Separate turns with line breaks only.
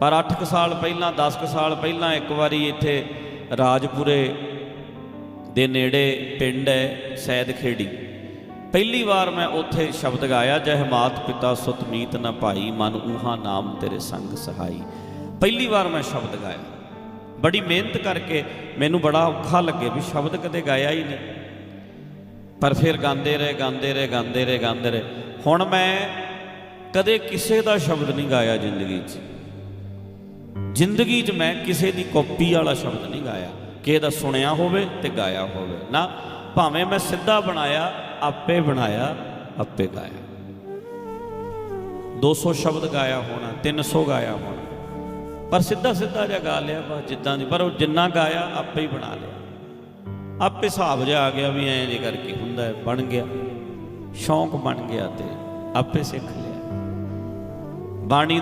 ਪਰ 8 ਸਾਲ ਪਹਿਲਾਂ 10 ਸਾਲ ਪਹਿਲਾਂ ਇੱਕ ਵਾਰੀ ਇੱਥੇ ਰਾਜਪੁਰੇ ਦੇ ਨੇੜੇ ਪਿੰਡ ਹੈ ਸੈਦ ਖੇੜੀ ਪਹਿਲੀ ਵਾਰ ਮੈਂ ਉੱਥੇ ਸ਼ਬਦ ਗਾਇਆ, ਜਹ ਮਾਤ ਪਿਤਾ ਸੁਤ ਮੀਤ ਨ ਭਾਈ, ਮਨ ਊਹਾ ਨਾਮ ਤੇਰੇ ਸੰਗ ਸਹਾਈ। ਪਹਿਲੀ ਵਾਰ ਮੈਂ ਸ਼ਬਦ ਗਾਇਆ। ਬੜੀ ਮਿਹਨਤ ਕਰਕੇ ਮੈਨੂੰ ਬੜਾ ਔਖਾ ਲੱਗੇ ਵੀ ਸ਼ਬਦ ਕਦੇ ਗਾਇਆ ਹੀ ਨਹੀਂ। ਪਰ ਫਿਰ ਗਾਉਂਦੇ ਰਹੇ ਗਾਉਂਦੇ ਰਹੇ ਗਾਉਂਦੇ ਰਹੇ ਗਾਉਂਦੇ ਰਹੇ। ਹੁਣ ਮੈਂ ਕਦੇ ਕਿਸੇ ਦਾ ਸ਼ਬਦ ਨਹੀਂ ਗਾਇਆ ਜ਼ਿੰਦਗੀ 'ਚ। ਜ਼ਿੰਦਗੀ 'ਚ ਮੈਂ ਕਿਸੇ ਦੀ ਕਾਪੀ ਵਾਲਾ ਸ਼ਬਦ ਨਹੀਂ ਗਾਇਆ। ਕਿਸੇ ਦਾ ਸੁਣਿਆ ਹੋਵੇ ਤੇ ਗਾਇਆ ਹੋਵੇ। ਨਾ, ਭਾਵੇਂ ਮੈਂ ਸਿੱਧਾ ਬਣਾਇਆ, ਆਪੇ ਬਣਾਇਆ, ਆਪੇ ਗਾਇਆ। 200 ਸ਼ਬਦ ਗਾਇਆ ਹੋਣਾ 300 ਗਾਇਆ ਹੋਣਾ। ਪਰ ਸਿੱਧਾ ਸਿੱਧਾ ਜਿਹਾ ਗਾ ਲਿਆ ਬਸ ਜਿੱਦਾਂ ਦੀ, ਪਰ ਉਹ ਜਿੰਨਾ ਗਾਇਆ, ਆਪੇ ਹੀ ਬਣਾ ਲਿਆ। ਆਪੇ ਹਿਸਾਬ ਜਿਹਾ ਆ ਗਿਆ ਵੀ ਐਂ ਜੇ ਕਰਕੇ ਹੁੰਦਾ ਹੈ, ਬਣ ਗਿਆ। ਸ਼ੌਂਕ ਬਣ ਗਿਆ ਤੇ ਆਪੇ ਸਿੱਖ ਲਿਆ। ਬਾਣੀ